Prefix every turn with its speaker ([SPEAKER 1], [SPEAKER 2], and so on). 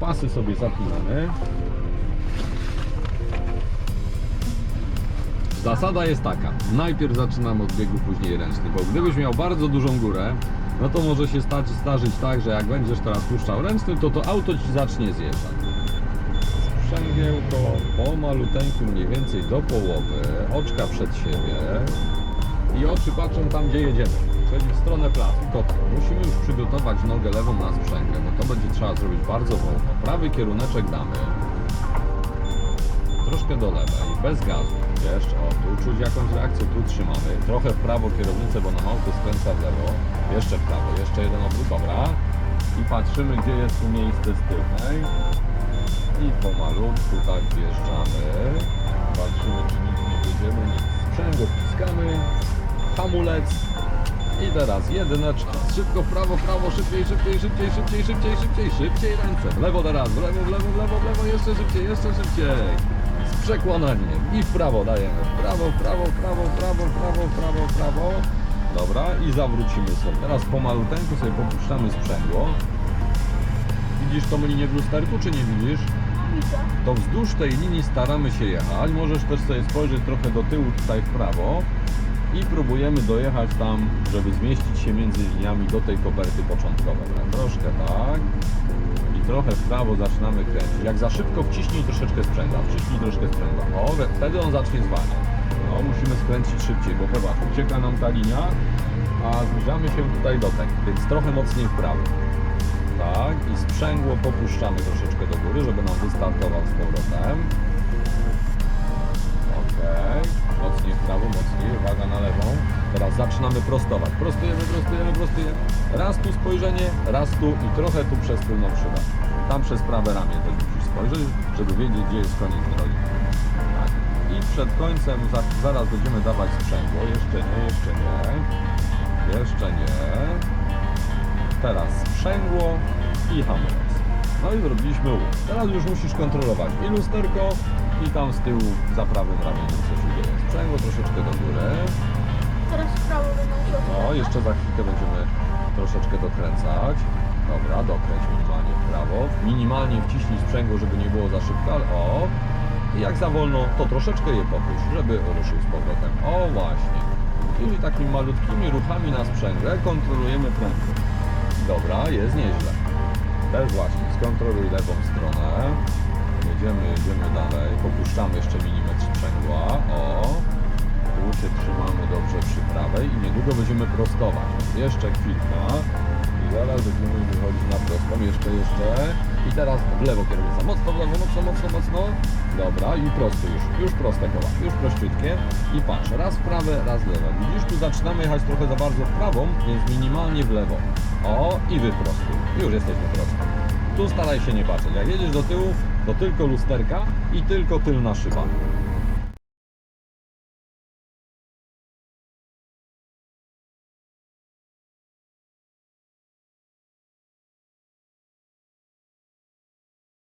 [SPEAKER 1] pasy sobie zapinamy. Zasada jest taka, najpierw zaczynamy od biegu, później ręczny, bo gdybyś miał bardzo dużą górę, no to może się stać, zdarzyć tak, że jak będziesz teraz puszczał ręczny, to to auto ci zacznie zjeżdżać. Po maluteńku mniej więcej do połowy, oczka przed siebie i oczy patrzą tam, gdzie jedziemy, czyli w stronę placu. To tak, musimy już przygotować nogę lewą na sprzęgę, bo to będzie trzeba zrobić bardzo wolno. Prawy kieruneczek damy, troszkę do lewej, bez gazu. Jeszcze, o, tu czuć jakąś reakcję, tu trzymamy. Trochę w prawo kierownicę, bo nam auto skręca w lewo. Jeszcze w prawo, jeszcze jeden obrót, dobra. I patrzymy, gdzie jest tu miejsce z tylnej. I pomalutku tak wjeżdżamy. Patrzymy, czy nic nie jedziemy, nic. Sprzęgło wciskamy. Hamulec. I teraz jedyneczka. Szybko w prawo, prawo, szybciej, szybciej, szybciej, szybciej, szybciej, szybciej, szybciej ręce. W lewo teraz, w lewo, w lewo, w lewo, w lewo, jeszcze szybciej, jeszcze szybciej. Z przekłonaniem. I w prawo dajemy. W prawo, w prawo, w prawo, w prawo, w prawo, w prawo, w prawo. Dobra, i zawrócimy sobie. Teraz pomaluteńku sobie popuszczamy sprzęgło. Widzisz tą linię w lusterku, czy nie widzisz? To wzdłuż tej linii staramy się jechać. Możesz też sobie spojrzeć trochę do tyłu, tutaj w prawo i próbujemy dojechać tam, żeby zmieścić się między liniami do tej koperty początkowej. Troszkę tak i trochę w prawo zaczynamy kręcić. Jak za szybko wciśnij troszeczkę sprzęgła, wciśnij troszkę sprzęgła. O, wtedy on zacznie zwalniać. No, musimy skręcić szybciej, bo chyba ucieka nam ta linia, a zbliżamy się tutaj do tej, więc trochę mocniej w prawo. Tak, i sprzęgło popuszczamy troszeczkę do góry, żeby nam wystartował z powrotem. Ok, mocniej w prawo, mocniej. Teraz zaczynamy prostować. Prostujemy, prostujemy, prostujemy. Raz tu spojrzenie, raz tu i trochę tu przez tylną szybę. Tam przez prawe ramię też musisz spojrzeć, żeby wiedzieć, gdzie jest koniec drogi. Tak. I przed końcem za, zaraz będziemy dawać sprzęgło. Jeszcze nie, jeszcze nie. Jeszcze nie. Teraz sprzęgło i hamulec. No i zrobiliśmy łuk. Teraz już musisz kontrolować i lusterko, i tam z tyłu za prawym ramieniem co się dzieje. Sprzęgło troszeczkę do góry.
[SPEAKER 2] Teraz prawo
[SPEAKER 1] No, jeszcze za chwilkę będziemy troszeczkę dokręcać. Dobra, dokręć minimalnie w prawo. Minimalnie wciśnij sprzęgło, żeby nie było za szybko, ale o. I jak za wolno, to troszeczkę je popuść, żeby ruszył z powrotem. O właśnie. Tymi takimi malutkimi ruchami na sprzęgle kontrolujemy prędkość. Dobra, jest nieźle. Też właśnie, skontroluj lewą stronę. Jedziemy, jedziemy dalej. Popuszczamy jeszcze. O. Trzymamy dobrze przy prawej i niedługo będziemy prostować. Jeszcze chwilka. I zaraz będziemy wychodzić na prostą. Jeszcze, jeszcze. I teraz w lewo kierownica. Mocno w lewo, mocno, mocno, mocno. Dobra, i prosto już. Już proste koła. Już prościutkie. I patrz, raz w prawe, raz w lewo. Widzisz, tu zaczynamy jechać trochę za bardzo w prawą, więc minimalnie w lewo. O, i wyprostuj. Już jesteśmy prosto. Tu staraj się nie patrzeć. Jak jedziesz do tyłu, to tylko lusterka i tylko tylna szyba.